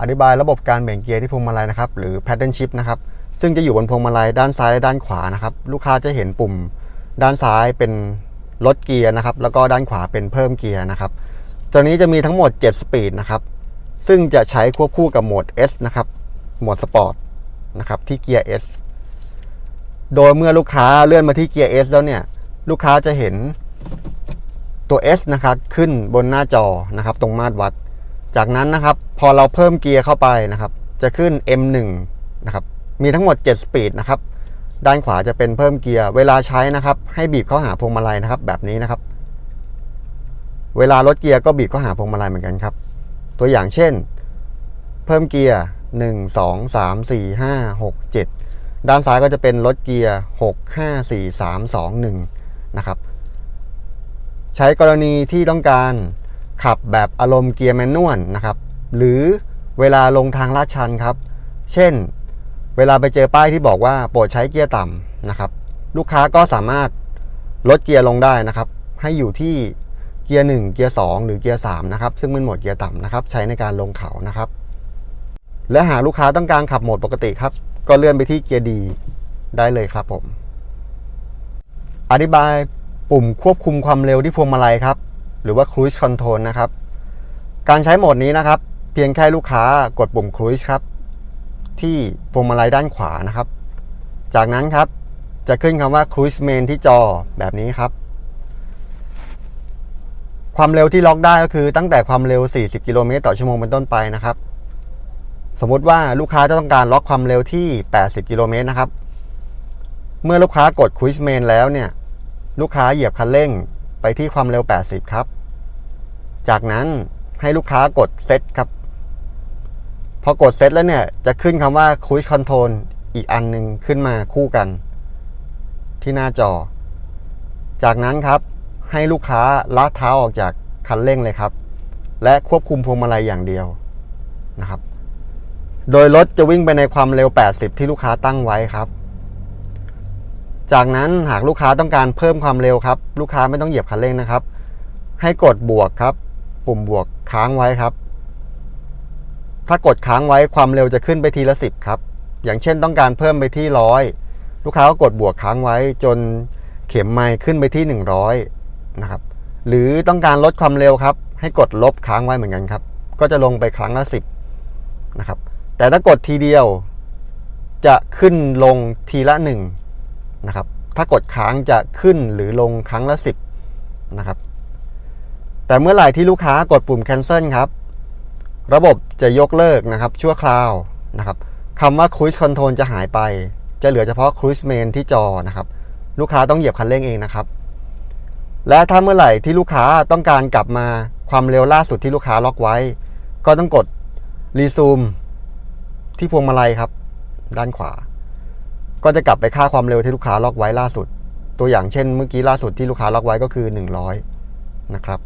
อธิบายระบบการเบ่งเกียร์ที่พวงมาลัยนะครับหรือ pattern shift นะครับซึ่งจะอยู่บนพวงมาลัยด้านซ้ายและด้านขวานะครับลูกค้าจะเห็นปุ่ม ด้านซ้ายเป็นลดเกียร์นะครับแล้วก็ด้านขวาเป็นเพิ่มเกียร์นะครับตัวนี้จะมีทั้งหมด 7 สปีดนะครับซึ่งจะใช้ควบคู่กับโหมด S นะครับโหมดสปอร์ตนะครับที่เกียร์ S โดยเมื่อลูกค้าเลื่อนมาที่เกียร์ S แล้วเนี่ยลูกค้าจะเห็นตัว S นะครับขึ้นบนหน้าจอนะครับตรงมาตรวัด จากนั้นนะครับพอเราเพิ่มเกียร์เข้าไปนะครับ จะขึ้น M1 นะครับมีทั้งหมด 7 สปีดนะครับด้านขวาจะเป็นเพิ่มเกียร์เวลาใช้นะครับ ให้บีบเข้าหาพวงมาลัยนะครับ แบบนี้นะครับ เวลาลดเกียร์ก็บีบเข้าหาพวงมาลัยเหมือนกันครับ ตัวอย่างเช่น เพิ่มเกียร์1 2 3 4 5 6 7 ด้านซ้ายก็จะเป็นลดเกียร์6 5 4 3 2 1 นะครับ ใช้กรณีที่ต้องการ ขับแบบอารมณ์เกียร์แมนนวลนะครับ หรือเวลาลงทางลาดชันครับ เช่น เวลาไปเจอป้ายที่บอกว่าโปรดใช้เกียร์ต่ำนะครับ ลูกค้าก็สามารถลดเกียร์ลงได้นะครับ ให้อยู่ที่เกียร์ 1 เกียร์ 2 หรือเกียร์ 3 นะครับ ซึ่งเป็นโหมดเกียร์ต่ำนะครับ ใช้ในการลงเขานะครับ และหากลูกค้าต้องการขับโหมดปกติครับ ก็เลื่อนไปที่เกียร์ดีได้เลยครับผม อธิบายปุ่มควบคุมความเร็วที่พวงมาลัยครับ หรือว่า Cruise Control นะครับ การใช้โหมดนี้นะครับ เพียงแค่ลูกค้ากดปุ่ม Cruise ครับ ที่พวงมาลัยด้านขวานะครับ จากนั้นครับจะขึ้นคำว่า Cruise Main ที่จอแบบนี้ครับ ความเร็วที่ล็อกได้ก็คือตั้งแต่ความเร็ว 40 กิโลเมตรต่อชั่วโมงเป็นต้นไปนะครับ สมมุติว่าลูกค้าจะต้องการล็อกความเร็วที่ 80 กิโลเมตรนะครับ เมื่อลูกค้ากด Cruise Main แล้วเนี่ย ลูกค้าเหยียบคันเร่ง ไปที่ความเร็ว 80 ครับ จากนั้นให้ลูกค้ากดเซตครับ พอกดเซตแล้วเนี่ย จะขึ้นคำว่า Cruise Control อีกอันหนึ่งขึ้นมาคู่กัน ที่หน้าจอ จากนั้นครับให้ลูกค้าละเท้าออกจากคันเร่งเลยครับ และควบคุมพวงมาลัยอย่างเดียวนะครับ โดยรถจะวิ่งไปในความเร็ว 80 ที่ลูกค้าตั้งไว้ครับ จากนั้นหากลูกค้าต้องการเพิ่มความเร็วครับ ลูกค้าไม่ต้องเหยียบคันเร่งนะครับ ให้กดบวกครับ ปุ่มบวกค้างไว้ครับ ถ้ากดค้างไว้ความเร็วจะขึ้นไปทีละสิบครับ อย่างเช่นต้องการเพิ่มไปที่ร้อยลูกค้าก็กดบวกค้างไว้จนเข็มไมล์ขึ้นไปที่ 100นะครับ หรือต้องการลดความเร็วครับ ให้กดลบค้างไว้เหมือนกันครับ ก็จะลงไปครั้งละ10นะครับ แต่ถ้ากดทีเดียว จะขึ้นลงทีละห นะครับ ถ้ากดค้างจะขึ้นหรือลงครั้งละ 10 นะครับ แต่เมื่อไหร่ที่ลูกค้ากดปุ่ม cancel ครับ ระบบจะยกเลิกนะครับ ชั่วคราวนะครับคำว่า cruise control จะหายไป จะเหลือเฉพาะ cruise main ที่จอนะครับ ลูกค้าต้องเหยียบคันเร่งเองนะครับ และถ้าเมื่อไหร่ที่ลูกค้าต้องการกลับมาความเร็วล่าสุดที่ลูกค้าล็อกไว้ ก็ต้องกด resume ที่พวงมาลัยครับ ด้านขวา ก็จะกลับไปค่าความเร็วที่ลูกค้าล็อกไว้ล่าสุด ตัวอย่างเช่น เมื่อกี้ล่าสุดที่ลูกค้าล็อกไว้ก็คือ 100 นะครับ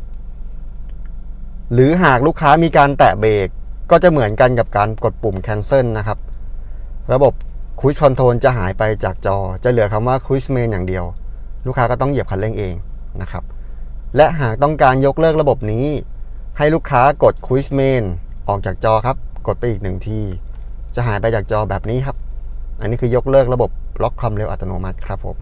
หรือหากลูกค้ามีการแตะเบรกก็จะเหมือนกันกับการกดปุ่ม cancel นะครับ ระบบ cruise control จะหายไปจากจอ จะเหลือคำว่า cruise main อย่างเดียว ลูกค้าก็ต้องเหยียบคันเร่งเองนะครับ และหากต้องการยกเลิกระบบนี้ ให้ลูกค้ากด cruise main ออกจากจอครับ กดไปอีกหนึ่งที จะหายไปจากจอแบบนี้ครับ อันนี้คือยกเลิกระบบล็อกความเร็วอัตโนมัติครับผม